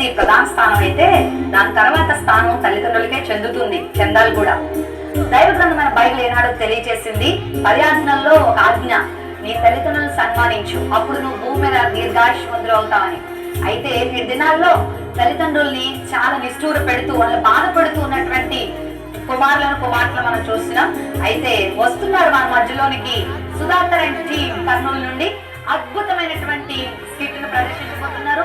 అనేది ప్రధాన స్థానం అయితే దాని తర్వాత స్థానం తల్లిదండ్రులకే చెందుతుంది చెందాలి కూడా. దైవ గ్రంథమైన బైబిల్ ఏనాడో తెలియజేసింది పర్యాటనంలో ఒక ఆజ్ఞ నీ తల్లిదండ్రులను సన్మానించు అప్పుడు నువ్వు భూమి మీద దీర్ఘాయుష్మంతులు అవుతావని. అయితే ఈ దినాల్లో తల్లిదండ్రుల్ని చాలా నిష్ఠూర పెడుతూ వాళ్ళు బాధపడుతూ ఉన్నటువంటి కుమారులను కుమార్తెలు మనం చూస్తున్నాం. అయితే వస్తున్నారు మన మధ్యలోనికి సుధాకర్ అండ్ టీం కర్నూలు నుండి. అద్భుతమైనటువంటి స్కిట్ను ప్రదర్శించబోతున్నారు.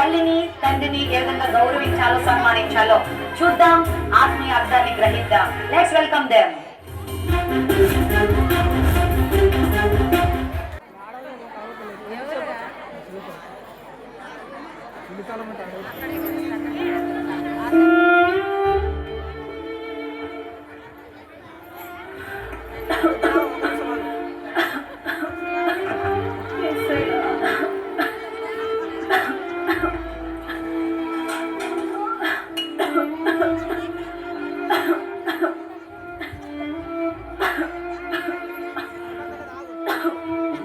తల్లిని తండ్రిని ఏ విధంగా గౌరవించాలో సన్మానించాలో చూద్దాం. ఆత్మీయ అర్థాన్ని గ్రహిద్దాం. లెట్స్ వెల్కమ్ దేమ్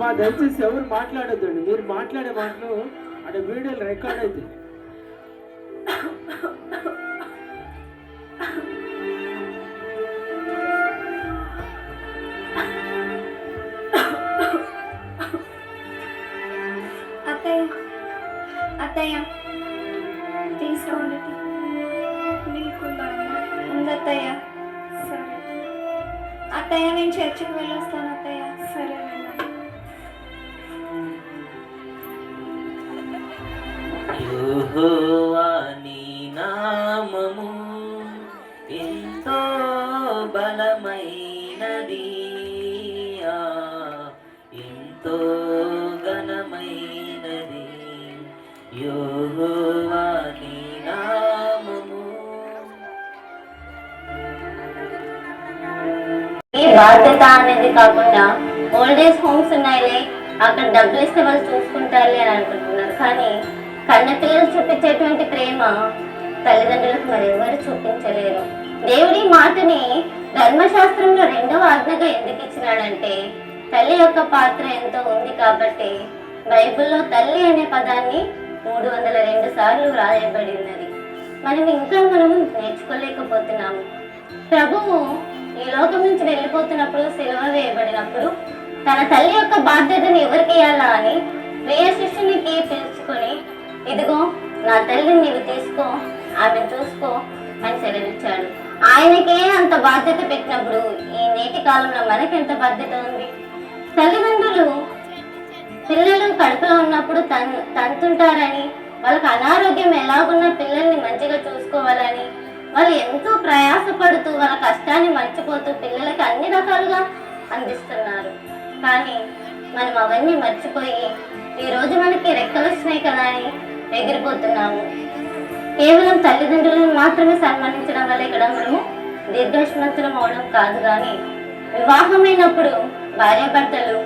మా దయచేసి ఎవరు మాట్లాడొద్దండి. మీరు మాట్లాడే మాటలు అంటే వీడియోలు రికార్డ్ అవుతాయి బాధ్యత అనేది కాకుండా ఓల్డ్ ఏజ్ హోమ్స్ ఉన్నాయిలే అక్కడ డబ్బులు ఇస్తే వాళ్ళు చూసుకుంటారులే అని అనుకుంటున్నారు. కానీ కన్న పిల్లలు చూపించేటువంటి ప్రేమ తల్లిదండ్రులకు మరెవరు చూపించలేరు. దేవుడి మాటని ధర్మశాస్త్రంలో రెండవ ఆజ్ఞగా ఎందుకు ఇచ్చినాడంటే తల్లి యొక్క పాత్ర ఎంతో ఉంది కాబట్టి బైబిల్లో తల్లి అనే పదాన్ని మూడు వందల రెండు సార్లు రాయబడి ఉన్నది మనం ఇంకా మనం నేర్చుకోలేకపోతున్నాము. ప్రభువు ఈ లోకం నుంచి వెళ్ళిపోతున్నప్పుడు సెలవ వేయబడినప్పుడు తన తల్లి యొక్క బాధ్యతను ఎవరికి అని ప్రియ శిష్యునికి పిలుచుకొని ఇదిగో నా తల్లిని నీవు తీసుకో ఆమె చూసుకో అని సెలవిచ్చాడు. ఆయనకే అంత బాధ్యత పెట్టినప్పుడు ఈ నేటి కాలంలో మనకి ఎంత బాధ్యత ఉంది? తల్లిదండ్రులు పిల్లలు కడుపులో ఉన్నప్పుడు తన్ తంతుంటారని వాళ్ళకి అనారోగ్యం ఎలాగున్నా పిల్లల్ని మంచిగా చూసుకోవాలని వాళ్ళు ఎంతో ప్రయాసపడుతూ వాళ్ళ కష్టాన్ని మర్చిపోతూ పిల్లలకి అన్ని రకాలుగా అందిస్తున్నారు. కానీ మనం అవన్నీ మర్చిపోయి ఈ రోజు మనకి రెక్కలు వచ్చినాయి కదా అని ఎగిరిపోతున్నాము. కేవలం తల్లిదండ్రులను మాత్రమే సన్మానించడం వల్ల ఇక్కడ మనము దీర్ఘాయుష్మంతులం అవడం కాదు కానీ వివాహమైనప్పుడు భార్యాభర్తలు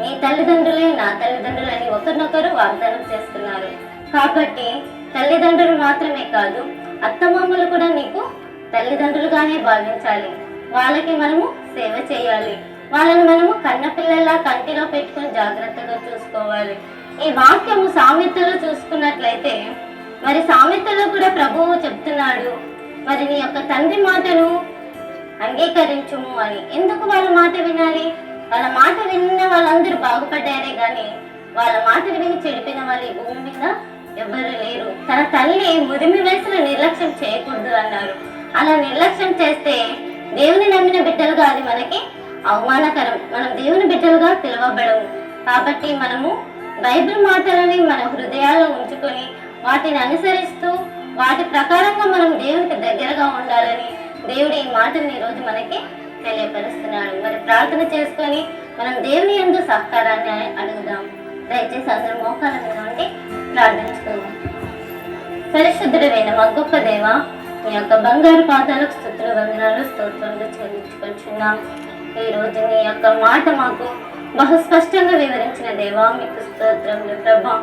నీ తల్లిదండ్రులే నా తల్లిదండ్రులు అని ఒకరినొకరు వాగ్దానం చేస్తున్నారు. కాబట్టి తల్లిదండ్రులు మాత్రమే కాదు అత్తమామలు కూడా నీకు తల్లిదండ్రులుగానే భావించాలి. వాళ్ళకి మనము సేవ చేయాలి. వాళ్ళని మనము కన్నపిల్లల్లా కంటిలో పెట్టుకుని జాగ్రత్తగా చూసుకోవాలి. ఈ వాక్యము సామెతలో చూసుకున్నట్లయితే మరి సామెతలో కూడా ప్రభువు చెప్తున్నాడు మరి నీ యొక్క తండ్రి మాటను అంగీకరించుము అని. ఎందుకు వాళ్ళ మాట వినాలి? వాళ్ళ మాట విన్న వాళ్ళందరూ బాగుపడ్డారే కానీ వాళ్ళ మాటలు విని చెడిపిన వాళ్ళు భూమి మీద ఎవరు లేరు. తన తల్లి ముదిమి వయసులో నిర్లక్ష్యం చేయకూడదు అన్నారు. అలా నిర్లక్ష్యం చేస్తే దేవుని నమ్మిన బిడ్డలుగా అది మనకి అవమానకరం. మనం దేవుని బిడ్డలుగా పిలువబడము. కాబట్టి మనము బైబిల్ మాటలని మన హృదయాల్లో ఉంచుకొని వాటిని అనుసరిస్తూ వాటి ప్రకారంగా మనం దేవునికి దగ్గరగా ఉండాలని దేవుడు ఈ మాటని ఈరోజు మనకి తెలియపరుస్తున్నాడు. మరి ప్రార్థన చేసుకొని మనం దేవుని ఎందు సహకారాన్ని అడుగుదాం. దయచేసి అందరూ మోకాల మీద ప్రార్థించుకుందాం. పరిశుద్ధుడమైన మా గొప్ప దేవ మీ యొక్క బంగారు పాదాలకు స్థుతులు వందనాలు స్తోత్రాలు చెల్లించుకుంటున్నాం. ఈ రోజు నీ యొక్క మాట మాకు బహు స్పష్టంగా వివరించిన దేవా మీకు స్తోత్రములు ప్రభా.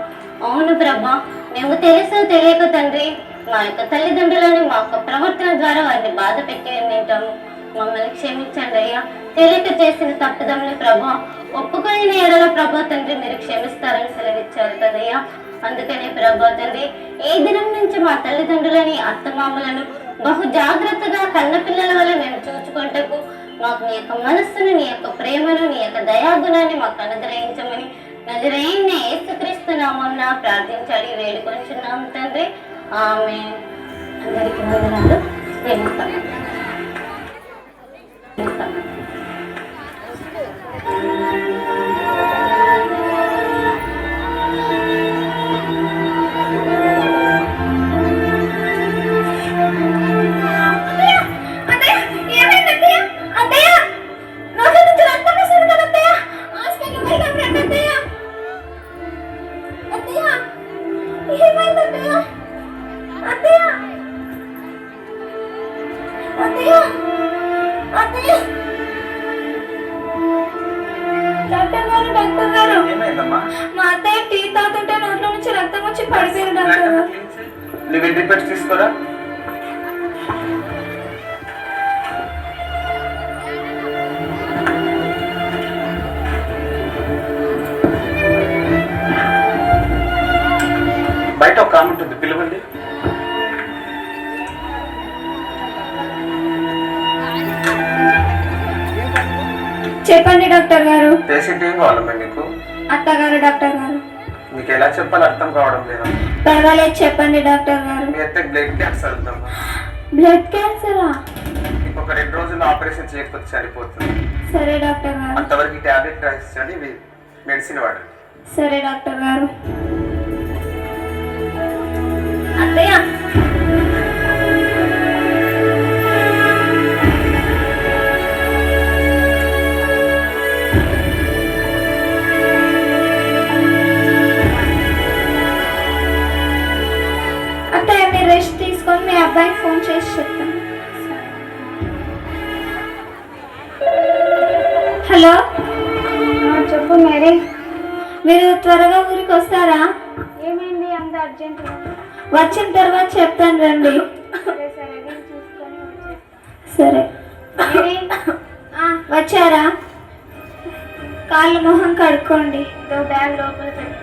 అవును ప్రభా మేము తెలుసో తెలియక తండ్రి మా యొక్క తల్లిదండ్రులను మా యొక్క ప్రవర్తన ద్వారా వారిని బాధ పెట్టి వింటాము. మమ్మల్ని క్షమించండి అయ్యా. తెలియక చేసిన తప్పుదములు ప్రభా ఒప్పుకొని ఎడల ప్రభా తండ్రి మీరు క్షమిస్తారని సెలవిచ్చారు కదయ్యా. అందుకనే ప్రభు తండ్రి ఈ దినం నుంచి మా తల్లిదండ్రులని అత్తమామలను బహు జాగ్రత్తగా కన్న పిల్లల వల్ల మేము చూచుకుంటకు మాకు నీ యొక్క మనస్సును నీ యొక్క ప్రేమను నీ యొక్క దయాగుణాన్ని మాకు అనుగ్రహించమని నజరైన ఏసుక్రీస్తు నామన్న ప్రార్థించాలి వేడుకొంచున్నాం తండ్రి. ఆమె అందరికీ వందనాలు. ప్రేమిస్తాను డాక్టర్ గారు డాక్టర్ గారు! ఏమైందమ్మా? మా అత్తయ్య టీ తాగుతుంటే నోట్లో నుంచి రక్తం వచ్చి పడిపోయారు డాక్టర్ గారు. నువ్వు ఇంటికి పెట్టి తీసుకోరా? బయట ఒక ఆమె ఉంటుంది పిలవండి. చెప్పండి డాక్టర్ గారు. పేషెంట్ ఏం కావాలమ్మా మీకు అత్తగారు డాక్టర్ గారు. మీకు ఎలా చెప్పాలో అర్థం కావడం లేదా? పర్వాలేదు చెప్పండి డాక్టర్ గారు. మీ అత్తే బ్లడ్ క్యాన్సర్ ఉందమ్మా. బ్లడ్ క్యాన్సరా ఇంకొక రెండు రోజుల్లో ఆపరేషన్ చేయకపోతే సరిపోతుంది. సరే డాక్టర్ గారు. అంతవరకు టాబ్లెట్ రాసిచ్చండి ఇవి మెడిసిన్ వాడండి. సరే డాక్టర్ గారు. అత్తయ్య మీరు త్వరగా ఊరికి వస్తారా? ఏమైంది? అంత అర్జెంట్ వచ్చిన తర్వాత చెప్తాను రండి. సరే వచ్చారా? కాళ్ళు మొహం కడుక్కోండి. బ్యాగ్ లోపల పెట్టు.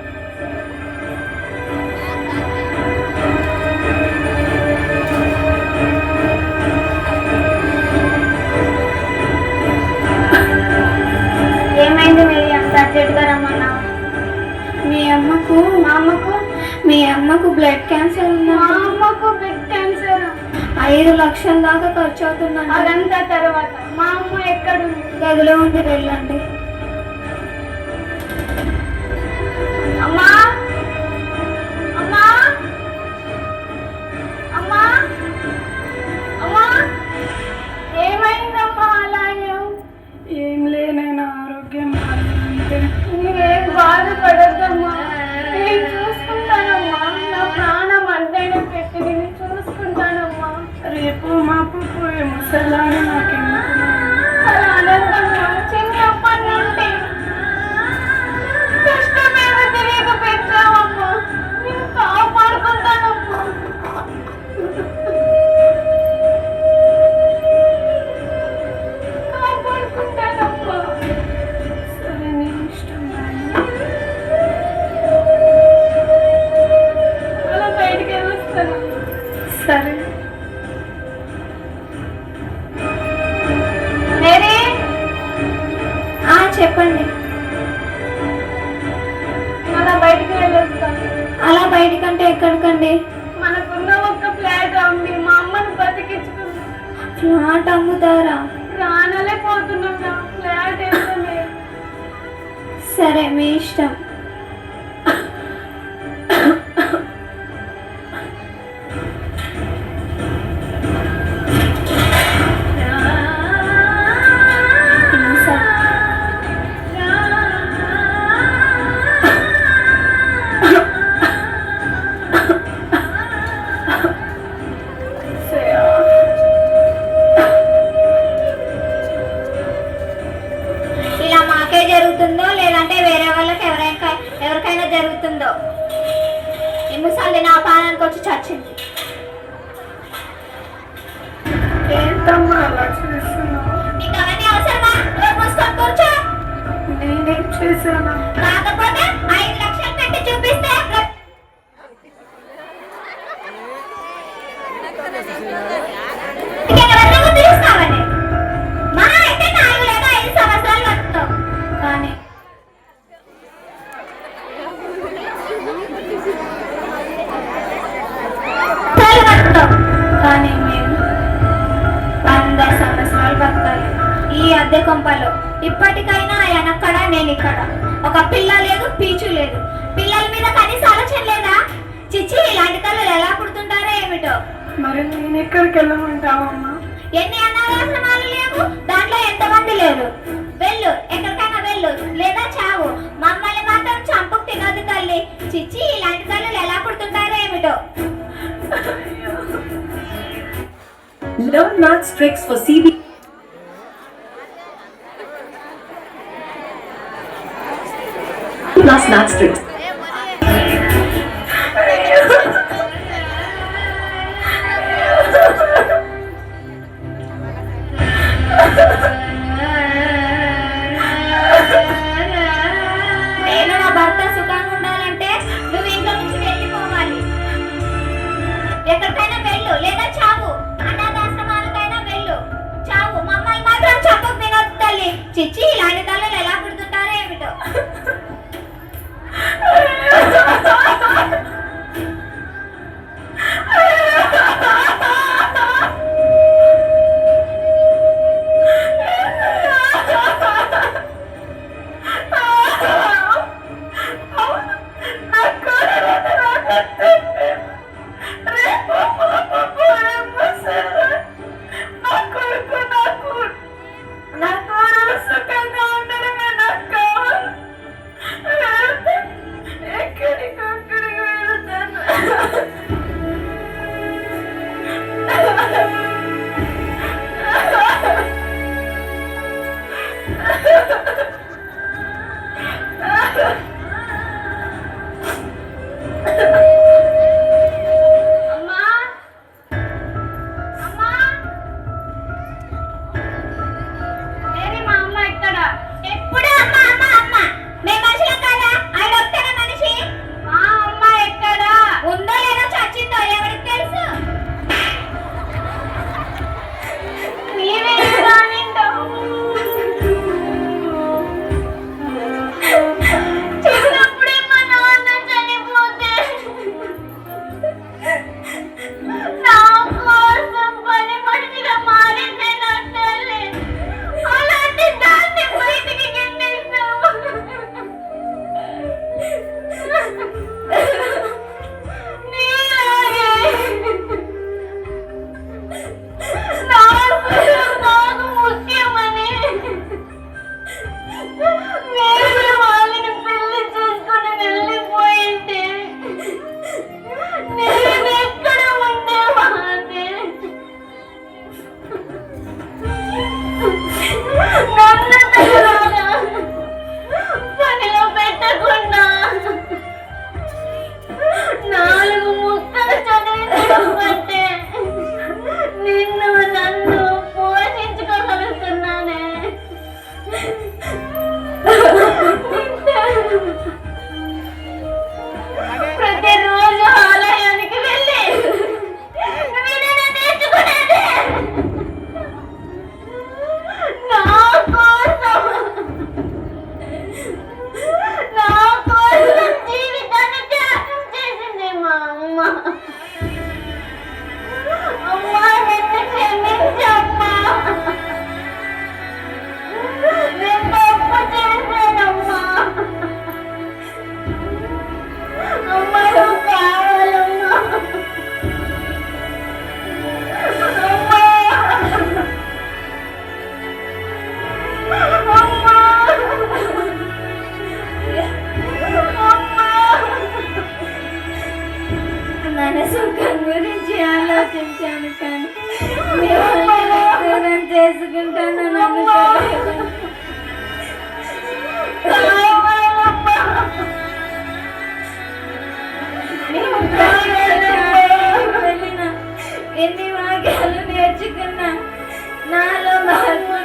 ఐదు లక్షల దాకా ఖర్చు అవుతుందండి అదంతా తర్వాత. మా అమ్మ ఎక్కడుంది? గదిలో ఉంది వెళ్ళండి. నేనేం చేశాను పీచు లేదు. పిల్లల మీద కనీస ఆలోచన లేదా? చిచ్చి ఇలాంటి తల్లులు ఎలా పుడుతుంటారో ఏమిటో? మరి నేను ఎక్కడికి వెళ్ళమంటావమ్మా ఎన్ని అనాథాశ్రమాలు లేవు? దాంట్లో ఎంతమంది లేరు? వెళ్ళు ఎక్కడికైనా వెళ్ళు లేదా చావు. మమ్మల్ని మాత్రం చంపుకు తినదు తల్లి. చిచ్చి ఇలాంటి తల్లులు ఎలా పుడుతుంటారో ఏమిటో? Learn math tricks for CBT. plus that strict. Oh, ఆలోచించాను కానీ చేసుకుంటాను నన్ను ఎన్ని వాక్యాలు నేర్చుకున్నా నాలో మార్పు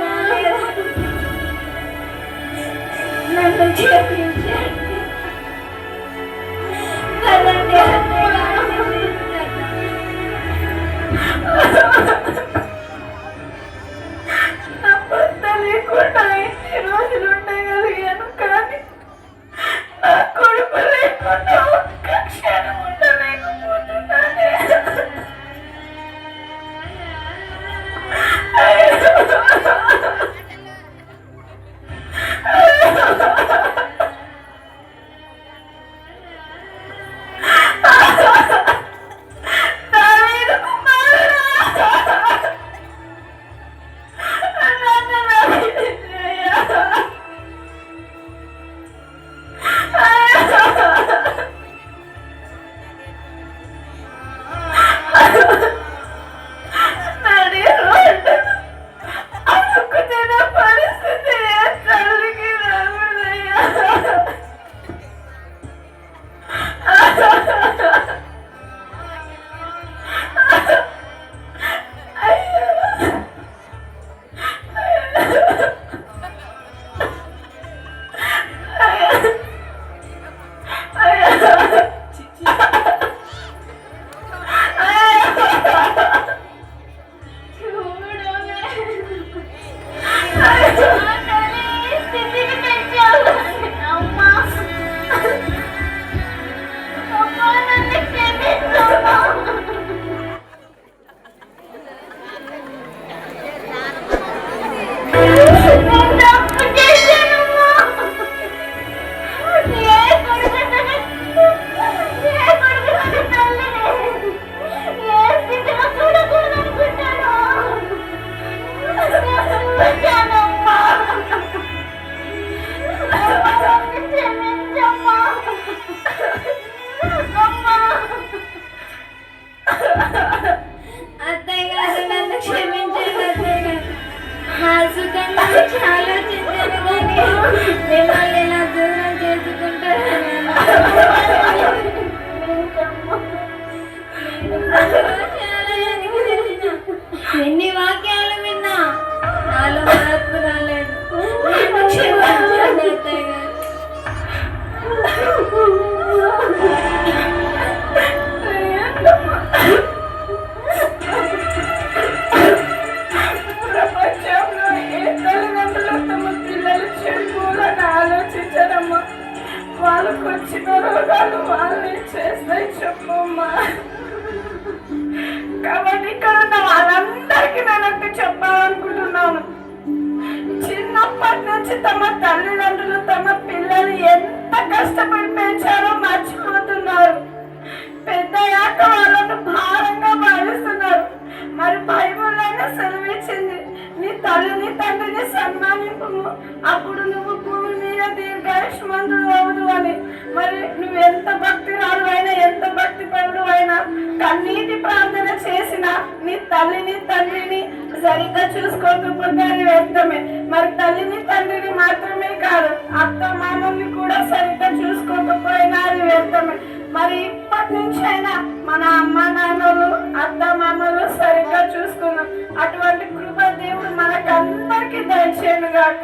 అప్పుడు నువ్వు భూమి మీద దీర్ఘాయుష్మంతుడు అవుదు అని. మరి నువ్వు ఎంత భక్తిరాలు అయినా ఎంత భక్తి పరుడు అయినా కన్నీటి ప్రార్థన చేసిన నీ తల్లిని తండ్రిని సరిగ్గా చూసుకోకపోతే అది వ్యర్థమే. మరి తల్లిని తండ్రిని మాత్రమే కాదు అత్త మామల్ని కూడా సరిగ్గా చూసుకోకపోయినా అది వ్యర్థమే. మరి ఇప్పటి నుంచి అయినా మన అమ్మ నాన్నలు అత్త మామలు సరిగ్గా చూసుకున్నాం అటువంటి కృప దేవుడు మనకందరికీ దయచేయను గాక